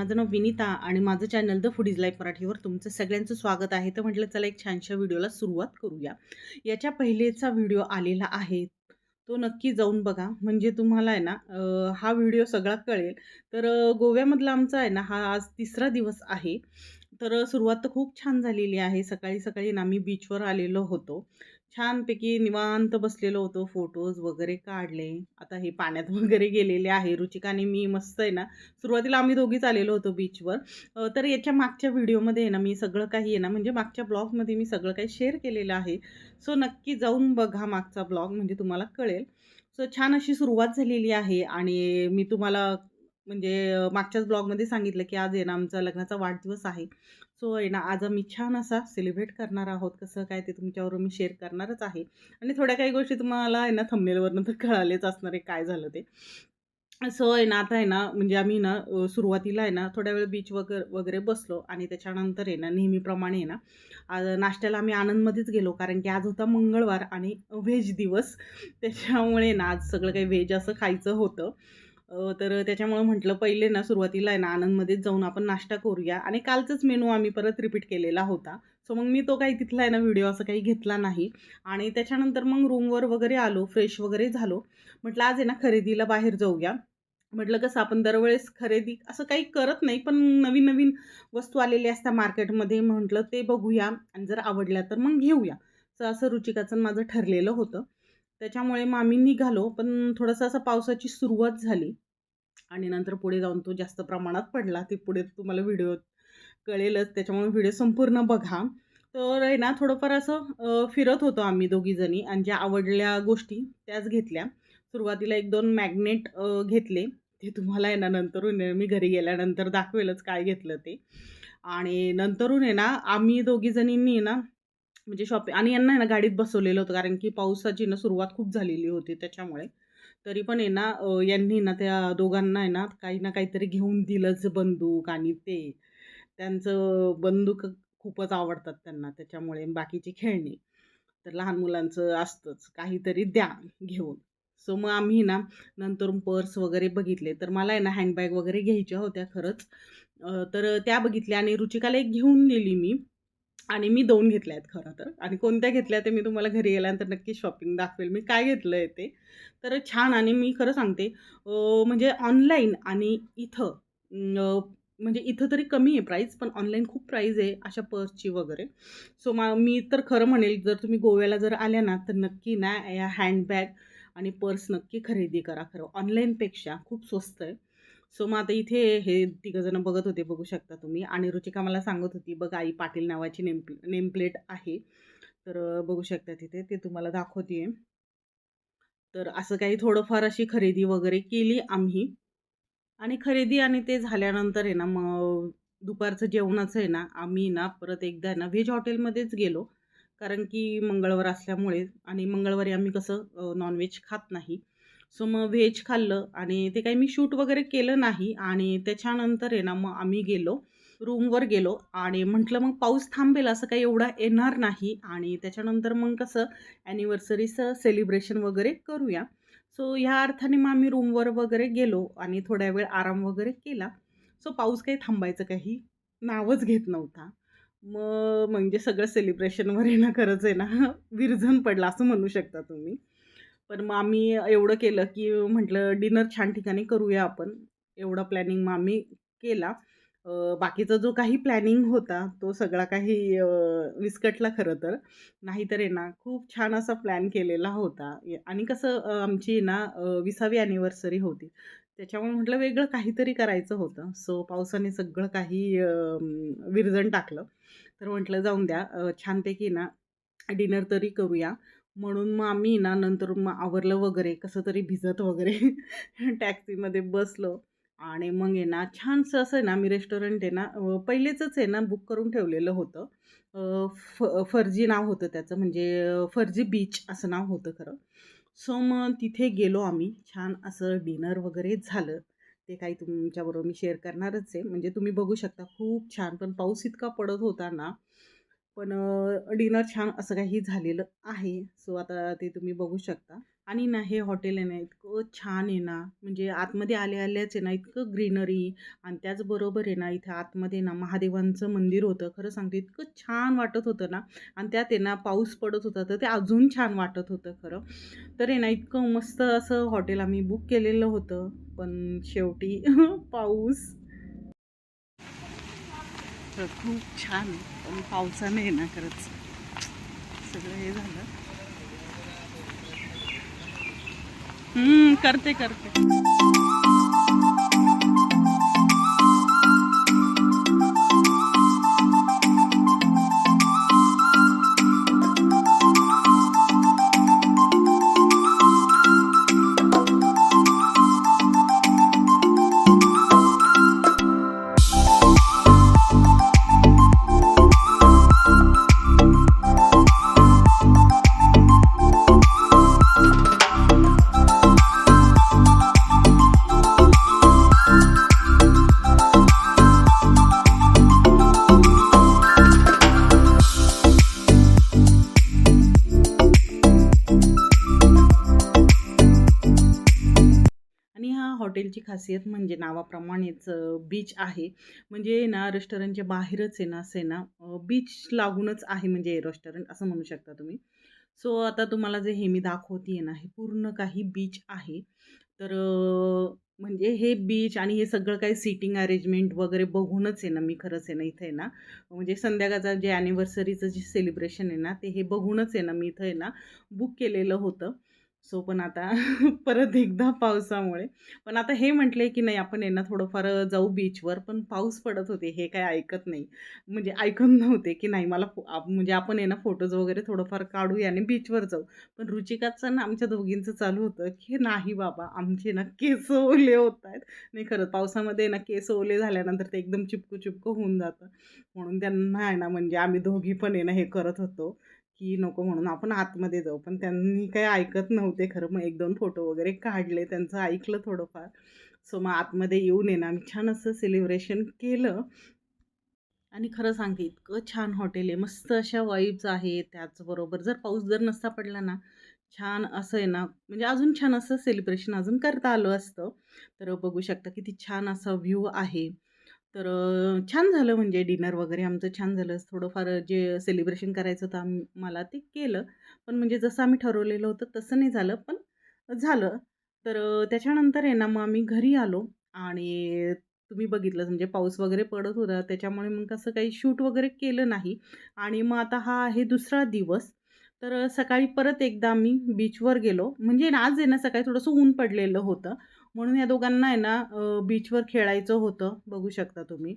माझं नाव विनीता आणि माझं channel the food is life मराठीवर तुमचं सगळ्यांचं स्वागत आहे. तर म्हटलं चला एक छानशा व्हिडिओला सुरुवात करूया. याच्या पहिलेचा व्हिडिओ आलेला आहे. तो नक्की जाऊन बघा. म्हणजे तुम्हाला आहे ना हा व्हिडिओ सगळा कळेल. तर गोव्यामधला आमचा आहे ना हा आज तिसरा दिवस आहे. तर सुरुवात तर खूप छान झालेली आहे. सकाळी सकाळी ना आम्ही बीचवर आलेलो होतो. छानपैकी निवांत बसलेलो होतो. फोटोज वगैरे काढले. आता हे पाण्यात वगैरे गेलेले आहे. रुचिकाने मी मस्त आहे ना सुरुवातीला आम्ही दोघीच आलेलो होतो बीचवर तर याच्या मागच्या व्हिडिओमध्ये आहे ना मी सगळं काही आहे ना म्हणजे मागच्या ब्लॉगमध्ये मी सगळं काही शेअर केलेलं आहे. सो नक्की जाऊन बघा मागचा ब्लॉग म्हणजे तुम्हाला कळेल. सो छान अशी सुरुवात झालेली आहे. आणि मी तुम्हाला म्हणजे मागच्याच ब्लॉगमध्ये सांगितलं की आज आहे ना आमचा लग्नाचा वाढदिवस आहे. सो आहे ना आज आम्ही छान असा सेलिब्रेट करणार आहोत. कसं काय ते तुमच्यावर मी शेअर करणारच आहे. आणि थोड्या काही गोष्टी तुम्हाला आहे ना थंबनेलवरनं तर कळालेच असणार आहे काय झालं ते. सो आहे ना आता आहे ना म्हणजे आम्ही ना सुरुवातीला आहे ना थोड्या वेळ बीच वगैरे वगैरे बसलो. आणि त्याच्यानंतर आहे ना नेहमीप्रमाणे आहे ना आज नाश्त्याला आम्ही आनंदमध्येच गेलो. कारण की आज होता मंगळवार आणि व्हेज दिवस. त्याच्यामुळे ना आज सगळं काही व्हेज असं खायचं होतं. तर त्याच्यामुळं म्हटलं पहिले ना सुरुवातीला आहे ना आनंदमध्येच जाऊन आपण नाश्ता करूया. आणि कालचाच मेनू आम्ही परत रिपीट केलेला होता. सो मग मी तो काही तिथला आहे ना व्हिडिओ असं काही घेतला नाही. आणि त्याच्यानंतर मग रूमवर वगैरे आलो फ्रेश वगैरे झालो. म्हटलं आज आहे ना खरेदीला बाहेर जाऊया. म्हटलं कसं आपण दरवेळेस खरेदी असं काही करत नाही पण नवीन नवीन वस्तू आलेल्या असतात मार्केटमध्ये. म्हटलं ते बघूया. आणि जर आवडल्या तर मग घेऊया. तर असं रुचिकाचं माझं ठरलेलं होतं. त्याच्यामुळे मग आम्ही निघालो पण थोडंसं असं पावसाची सुरुवात झाली. आणि नंतर पुढे जाऊन तो जास्त प्रमाणात पडला. ते पुढे तुम्हाला व्हिडिओ कळेलच. त्याच्यामुळे व्हिडिओ संपूर्ण बघा. तर आहे ना थोडंफार असं फिरत होतो आम्ही दोघीजणी आणि ज्या आवडल्या गोष्टी त्याच घेतल्या. सुरुवातीला एक दोन मॅग्नेट घेतले. ते तुम्हाला आहे ना नंतरून मी घरी गेल्यानंतर दाखवेलच काय घेतलं ते. आणि नंतरून आहे ना आम्ही दोघीजणींनी आहे ना म्हणजे शॉपिंग आणि यांना आहे ना गाडीत बसवलेलं होतं कारण की पावसाची ना सुरुवात खूप झालेली होती त्याच्यामुळे. तरी पण आहे ना यांनी ना त्या दोघांना आहे ना काही ना काहीतरी घेऊन दिलंच बंदूक आणि ते. त्यांचं बंदूक खूपच आवडतात त्यांना त्याच्यामुळे बाकीची खेळणी. तर लहान मुलांचं असतंच काहीतरी द्या घेऊन. सो मग आम्ही ना नंतर पर्स वगैरे बघितले. तर मला आहे ना हँडबॅग वगैरे घ्यायच्या होत्या खरंच. तर त्या बघितल्या आणि रुचिकाला एक घेऊन दिली मी. आणि मी दोन घेतल्या आहेत खरं तर. आणि कोणत्या घेतल्या ते मी तुम्हाला घरी गेल्यानंतर नक्की शॉपिंग दाखवेल. मी काय घेतलं आहे ते. तर छान आणि मी खरं सांगते म्हणजे ऑनलाईन आणि इथं म्हणजे इथं तरी कमी आहे प्राईस पण ऑनलाईन खूप प्राईज आहे अशा पर्सची वगैरे. सो मा मी तर खरं म्हणेल जर तुम्ही गोव्याला जर आल्या ना तर नक्की ना या हँडबॅग आणि पर्स नक्की खरेदी करा खरं. ऑनलाईनपेक्षा खूप स्वस्त आहे. सो मग आता इथे हे तिघंजणं बघत होते बघू शकता तुम्ही. आणि रुचिका मला सांगत होती बघ आई पाटील नावाची नेम नेमप्लेट आहे. तर बघू शकता तिथे ते तुम्हाला दाखवते तर असं काही थोडंफार अशी खरेदी वगैरे केली आम्ही. आणि खरेदी आणि ते झाल्यानंतर आहे ना मग दुपारचं जेवणाचं आहे ना आम्ही ना परत एकदा ना व्हेज हॉटेलमध्येच गेलो. कारण की मंगळवार असल्यामुळे आणि मंगळवारी आम्ही कसं नॉनव्हेज खात नाही. सो मग व्हेज खाल्लं आणि ते काही मी शूट वगैरे केलं नाही आणि त्याच्यानंतर आहे ना मग आम्ही गेलो रूमवर गेलो आणि म्हटलं मग पाऊस थांबेल असं काही एवढा येणार नाही आणि त्याच्यानंतर मग कसं ॲनिव्हर्सरीचं सेलिब्रेशन वगैरे करूया. सो ह्या अर्थाने मग आम्ही रूमवर वगैरे गेलो आणि थोड्या वेळ आराम वगैरे केला. सो पाऊस काही थांबायचं काही नावच घेत नव्हता. मग म्हणजे सगळं सेलिब्रेशनवर आहे ना खरंच आहे ना विरझन पडला असं म्हणू शकता तुम्ही. पण मग आम्ही एवढं केलं की म्हटलं डिनर छान ठिकाणी करूया आपण. एवढा प्लॅनिंग मग आम्ही केला. बाकीचा जो काही प्लॅनिंग होता तो सगळा काही विस्कटला खरं तर. नाहीतर आहे ना खूप छान असा प्लॅन केलेला होता. आणि कसं आमची ना विसावी ॲनिव्हर्सरी होती. त्याच्यामुळे म्हटलं वेगळं काहीतरी करायचं होतं. सो पावसाने सगळं काही विरजण टाकलं. तर म्हटलं जाऊन द्या. छानपैकी ना डिनर तरी करूया. म्हणून मग आम्ही ना नंतर मग आवरलं वगैरे कसं तरी भिजत वगैरे टॅक्सीमध्ये बसलो. आणि मग आहे ना छानसं असं आहे ना मी रेस्टॉरंट आहे ना पहिलेच पहिलेचंच आहे ना बुक करून ठेवलेलं होतं. फ फर्जी नाव होतं त्याचं म्हणजे फर्जी बीच असं नाव होतं खरं. सो मग तिथे गेलो आम्ही छान असं डिनर वगैरे झालं. ते काही तुमच्याबरोबर मी शेअर करणारच आहे. म्हणजे तुम्ही बघू शकता खूप छान. पण पाऊस इतका पडत होता ना पण डिनर छान असं काही झालेलं आहे. सो आता ते तुम्ही बघू शकता. आणि ना हे हॉटेल आहे ना इतकं छान आहे ना. म्हणजे आतमध्ये आले आल्याच आहे ना इतकं ग्रीनरी. आणि त्याचबरोबर आहे ना इथे आतमध्ये ना महादेवांचं मंदिर होतं. खरं सांगते इतकं छान वाटत होतं ना. आणि त्यात आहे ना पाऊस पडत होता तर ते अजून छान वाटत होतं खरं. तर आहे ना इतकं मस्त असं हॉटेल आम्ही बुक केलेलं होतं. पण शेवटी पाऊस. तर खूप छान पण पावसाने आहे ना खरंच सगळं हे झालं. हम्म, करते करते. हॉटेलची खासियत म्हणजे नावाप्रमाणेच बीच आहे. म्हणजे ना रेस्टॉरंटच्या बाहेरच आहे ना असे ना बीच लागूनच आहे म्हणजे रेस्टॉरंट असं म्हणू शकता तुम्ही. सो आता तुम्हाला जे हे मी दाखवते आहे ना हे पूर्ण काही बीच आहे. तर म्हणजे हे बीच आणि हे सगळं काही सीटिंग अरेंजमेंट वगैरे बघूनच आहे ना मी खरंच आहे ना इथं आहे ना म्हणजे संध्याकाळचं जे ॲनिव्हर्सरीचं जे सेलिब्रेशन आहे ना ते हे बघूनच आहे ना मी इथं आहे ना बुक केलेलं होतं. सो पण आता परत एकदा पावसामुळे. पण आता हे म्हटले की नाही आपण आहे थोडंफार जाऊ बीचवर पण पाऊस पडत होते हे काय ऐकत नाही. म्हणजे ऐकत नव्हते की नाही मला फो- म्हणजे आपण आहे ना फोटोज वगैरे थोडंफार काढूया आणि बीचवर जाऊ. पण रुचिकाचं ना आमच्या दोघींचं चालू होतं की नाही बाबा आमचे ना केस ओले होत आहेत. नाही खरंच पावसामध्ये ना केस ओले झाल्यानंतर ते एकदम चिपकू चिपकू होऊन जातं. म्हणून त्यांना आहे ना म्हणजे आम्ही दोघी पण आहे ना हे करत होतो. की नको म्हणून आपण आतमध्ये जाऊ. पण त्यांनी काही ऐकत नव्हते खरं. मग एक दोन फोटो वगैरे काढले त्यांचं ऐकलं थोडंफार. सो मग आतमध्ये येऊन येणं आम्ही छान असं सेलिब्रेशन केलं. आणि खरं सांगते इतकं छान हॉटेल आहे. मस्त अशा वाईब्स आहेत त्याचबरोबर. जर पाऊस जर नसता पडला ना छान असं आहे ना म्हणजे अजून छान असं सेलिब्रेशन अजून करता आलं असतं. तर बघू शकता किती छान असा व्ह्यू आहे. तर छान झालं म्हणजे डिनर वगैरे आमचं छान झालं. थोडंफार जे सेलिब्रेशन करायचं होतं आम मला ते केलं. पण म्हणजे जसं आम्ही ठरवलेलं होतं तसं नाही झालं पण झालं. तर त्याच्यानंतर आहे ना मग आम्ही घरी आलो आणि तुम्ही बघितलं म्हणजे पाऊस वगैरे पडत होता. त्याच्यामुळे मग कसं काही शूट वगैरे केलं नाही. आणि मग आता हा आहे दुसरा दिवस. तर सकाळी परत एकदा आम्ही बीचवर गेलो. म्हणजे ना आज आहे ना सकाळी थोडंसं ऊन पडलेलं होतं. म्हणून या दोघांना आहे ना बीचवर खेळायचं होतं बघू शकता तुम्ही.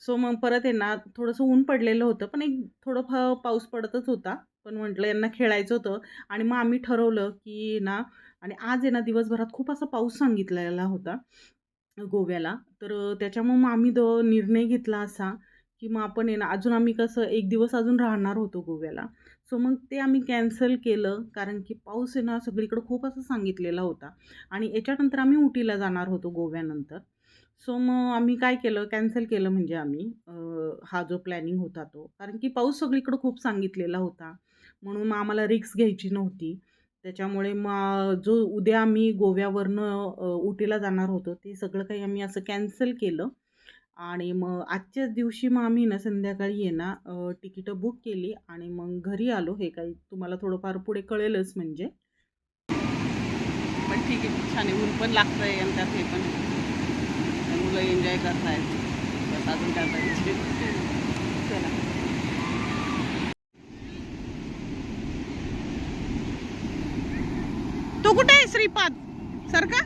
सो मग परत आहे ना थोडंसं ऊन पडलेलं होतं पण एक थोडं फ पाऊस पडतच होता. पण म्हटलं यांना खेळायचं होतं आणि मग आम्ही ठरवलं की ना आणि आज आहे ना दिवसभरात खूप असा पाऊस सांगितलेला होता गोव्याला. तर त्याच्यामुळं मग आम्ही द निर्णय घेतला असा. की मग आपण आहे ना अजून आम्ही कसं एक दिवस अजून राहणार होतो गोव्याला. सो मग ते आम्ही कॅन्सल केलं कारण की पाऊस आहे ना सगळीकडं खूप असं सांगितलेला होता. आणि याच्यानंतर आम्ही उटीला जाणार होतो गोव्यानंतर. सो मग आम्ही काय केलं कॅन्सल केलं म्हणजे आम्ही हा जो प्लॅनिंग होता तो. कारण की पाऊस सगळीकडं खूप सांगितलेला होता. म्हणून मग आम्हाला रिक्स घ्यायची नव्हती. त्याच्यामुळे मग जो उद्या आम्ही गोव्यावरनं उटीला जाणार होतो ते सगळं काही आम्ही असं कॅन्सल केलं. आणि मग आजच्याच दिवशी मग आम्ही ना संध्याकाळी आहे ना तिकीटं बुक केली आणि मग घरी आलो. हे काही तुम्हाला थोडंफार पुढे कळेलच म्हणजे. पण ठीक आहे छान आहे. ऊन पण लागतं आहे आणि त्यात हे पण. मुलं एन्जॉय करतायत. बस अजून काय पाहिजे? चला. तो कुठे आहे श्रीपाद? सर का?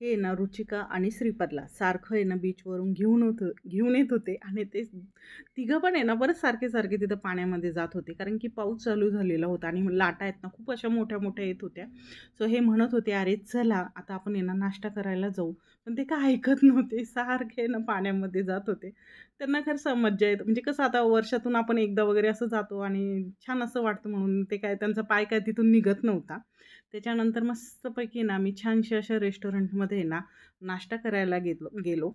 हे ना रुचिका आणि श्रीपादला सारखं आहे ना बीचवरून घेऊन होतं घेऊन येत होते आणि ते तिघं पण आहे ना बरंच सारखे सारखे तिथं पाण्यामध्ये जात होते. कारण की पाऊस चालू झालेला होता आणि लाटा आहेत ना खूप अशा मोठ्या मोठ्या येत होत्या. सो हे म्हणत होते अरे चला आता आपण आहे ना नाश्ता करायला जाऊ. पण ते काय ऐकत नव्हते. सारखे ना पाण्यामध्ये जात होते. त्यांना खरंच मज्जा येत. म्हणजे कसं आता वर्षातून आपण एकदा वगैरे असं जातो आणि छान असं वाटतं म्हणून ते काय त्यांचा पाय काय तिथून निघत नव्हता. त्याच्यानंतर मस्तपैकी ना आम्ही छानशा अशा रेस्टॉरंटमध्ये ना नाश्ता करायला गेलो गेलो.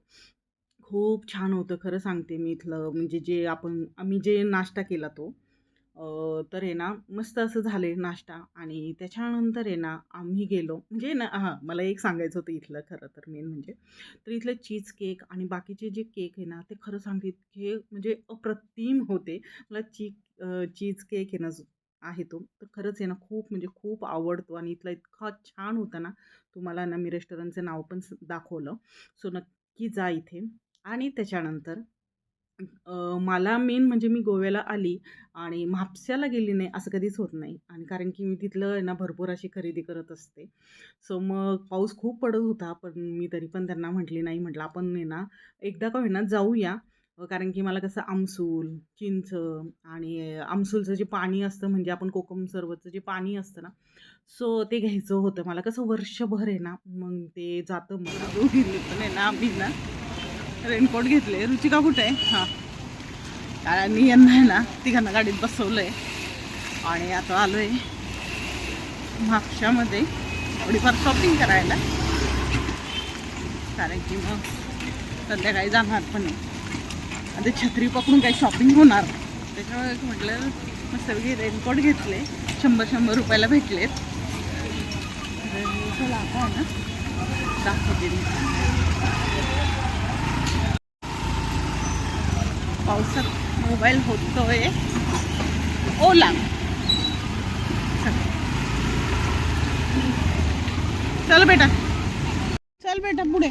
खूप छान होतं खरं सांगते मी इथलं. म्हणजे जे आपण आम्ही जे नाश्ता केला तो तर आहे ना मस्त असं झाले नाश्ता आणि त्याच्यानंतर आहे ना आम्ही गेलो. म्हणजे ना हां मला एक सांगायचं होतं इथलं खरं तर मेन म्हणजे. तर इथलं चीज केक आणि बाकीचे जे केक आहे ना ते खरं सांगते इतके म्हणजे अप्रतिम होते. मला ची चीज केक आहे ना जो आहे तो तर खरंच आहे ना खूप म्हणजे खूप आवडतो आणि इथला इतका छान होता ना तुम्हाला ना मी रेस्टॉरंटचं नाव पण दाखवलं. सो नक्की जा इथे. आणि त्याच्यानंतर मला मेन म्हणजे मी गोव्याला आली आणि म्हापश्याला गेली नाही असं कधीच होत नाही. आणि कारण की मी तिथलं आहे ना भरपूर अशी खरेदी करत असते. सो मग पाऊस खूप पडत होता पण मी तरी पण त्यांना म्हटली नाही म्हटलं आपण नाही ना एकदा का होईना जाऊया. कारण की मला कसं आमसूल चिंच आणि आमसूलचं जे पाणी असतं म्हणजे आपण कोकम सरबतचं जे पाणी असतं ना सो ते घ्यायचं होतं. मला कसं वर्षभर आहे ना मग ते जातं मला. दोघींनी पण आहे ना आम्ही ना रेनकोट घेतले रुचिका कुठे? आहे हां. काय मी यांना आहे ना तिघांना गाडीत बसवलं आहे आणि आता आलो आहे म्हापशामध्ये थोडीफार शॉपिंग करायला. कारण की मग संध्याकाळी जाणार पण आहे आणि ते छत्री पकडून काही शॉपिंग होणार. त्याच्यामुळे म्हटलं मस्त रेनकोट घेतले शंभर शंभर रुपयाला भेटलेत. चला आपण दाखवते. मी पावसात मोबाईल होतोय. ओला. चल बेटा. चल बेटा पुढे.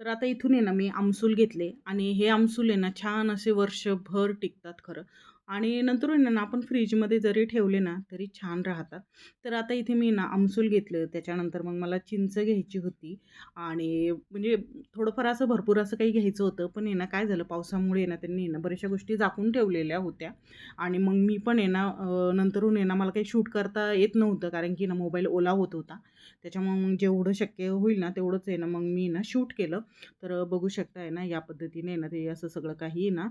तर आता इथून आहे ना मी आमसूल घेतले आणि हे आमसूल आहे ना छान असे वर्षभर टिकतात खरं. आणि नंतर ना आपण फ्रीजमध्ये जरी ठेवले ना तरी छान राहतात. तर आता इथे मी ना आमसूल घेतलं त्याच्यानंतर मग मला चिंच घ्यायची होती. आणि म्हणजे थोडंफार असं भरपूर असं काही घ्यायचं होतं पण आहे ना काय झालं पावसामुळे आहे ना त्यांनी ना बऱ्याचशा गोष्टी झाकून ठेवलेल्या होत्या. आणि मग मी पण आहे ना नंतरून आहे ना मला काही शूट करता येत नव्हतं कारण की ना मोबाईल ओला होत होता. त्याच्यामुळे मग जेवढं शक्य होईल ना तेवढंच आहे ना मग मी ना शूट केलं. तर बघू शकताय ना या पद्धतीने ना ते असं सगळं काही ना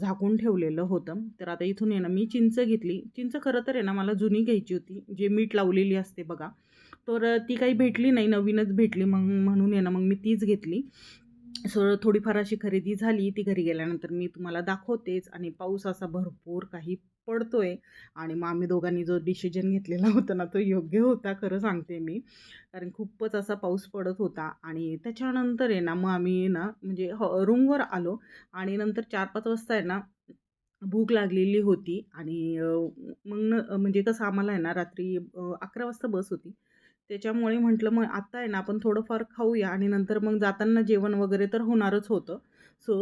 झाकून ठेवलेलं होतं. तर आता इथून आहे ना मी चिंच घेतली. चिंच खरं तर आहे ना मला जुनी घ्यायची होती. जे मीठ लावलेली असते बघा. तर ती काही भेटली नाही नवीनच भेटली मग म्हणून आहे ना मग मी तीच घेतली. सो थोडीफार अशी खरेदी झाली. ती घरी गेल्यानंतर मी तुम्हाला दाखवतेच. आणि पाऊस असा भरपूर काही पडतोय. आणि मग आम्ही दोघांनी जो डिसिजन घेतलेला होता ना तो योग्य होता खरं सांगते मी. कारण खूपच असा पाऊस पडत होता. आणि त्याच्यानंतर आहे ना मग आम्ही ना म्हणजे ह रूमवर आलो. आणि नंतर चार पाच वाजता आहे ना भूक लागलेली होती. आणि मग न म्हणजे कसं आम्हाला आहे ना रात्री अकरा वाजता बस होती. त्याच्यामुळे म्हटलं मग आत्ता आहे ना आपण थोडंफार खाऊया. आणि नंतर मग जाताना जेवण वगैरे तर होणारच होतं. सो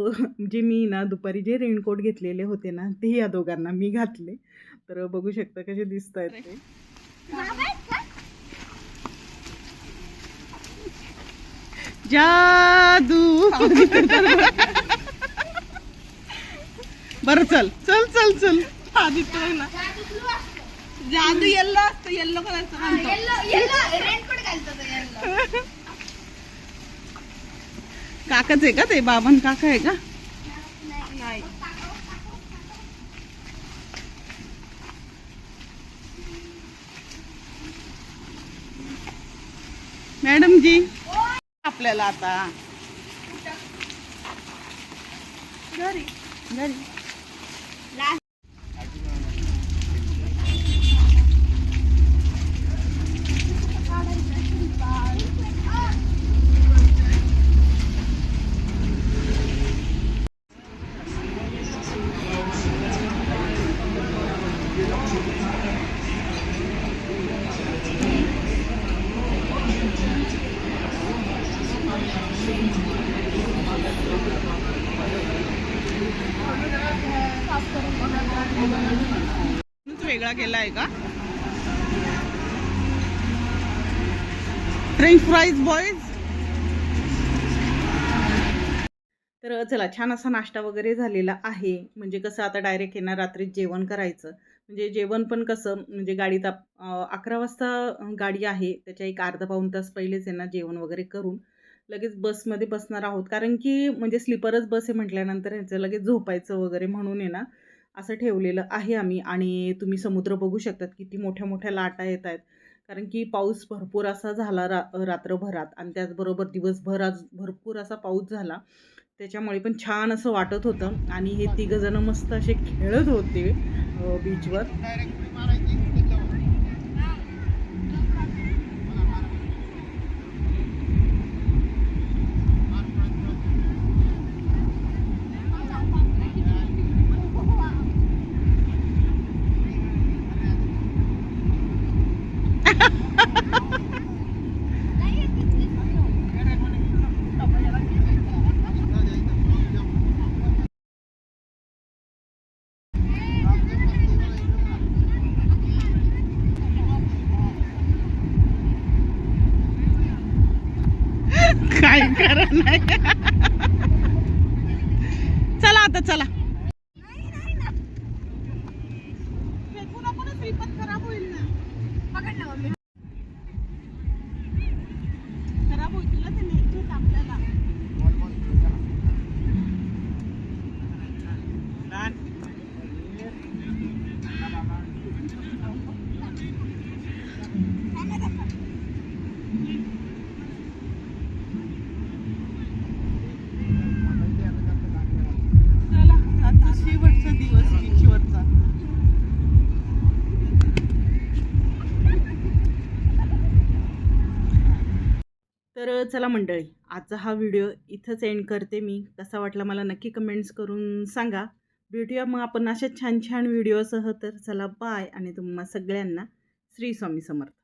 जे मी ना दुपारी जे रेनकोट घेतलेले होते ना ते या दोघांना मी घातले. तर बघू शकता कसे दिसत आहेत ते. जादू. बरं चल. चल चल चल. आदित्य बघ ना. जादू येल्लो असतं येल्लो कलरचं म्हणतो. काकाच आहे का ते? बाबन काका आहे का? नाही मॅडम जी आपल्याला आता. घरी. घरी. केला आहे का? फ्रेंच फ्राईज बॉईज तर चला छान असा नाश्ता वगैरे झालेला आहे. म्हणजे कसं आता डायरेक्ट येणार रात्री जेवण करायचं. म्हणजे जेवण पण कसं म्हणजे गाडीत आप अकरा वाजता गाडी आहे. त्याच्या एक अर्धा पाऊण तास पहिलेच येणार जेवण वगैरे करून. लगेच बसमध्ये बसणार आहोत. कारण की म्हणजे स्लीपरच बस आहे म्हटल्यानंतर ह्याचं लगेच झोपायचं वगैरे म्हणून आहे ना. असं ठेवलेलं आहे आम्ही आणि तुम्ही समुद्र बघू शकतात किती मोठ्या मोठ्या लाटा येत आहेत. कारण की पाऊस भरपूर असा झाला रा रात्रभरात आणि त्याचबरोबर दिवसभर आज भरपूर असा पाऊस झाला. त्याच्यामुळे पण छान असं वाटत होतं आणि हे तिघंजणं मस्त असे खेळत होते बीचवर काय करा नाही. चला आता चला खराब होईल ना खराब होईल ते न्यायचे आपल्याला चला आता शेवटचा दिवस बीचवरचा तर चला मंडळी आजचा हा व्हिडिओ इथंच एंड करते मी. कसा वाटला मला नक्की कमेंट्स करून सांगा. भेटूया मग आपण अशा छान छान व्हिडिओसह. तर चला बाय आणि तुम्हा सगळ्यांना श्री स्वामी समर्थ.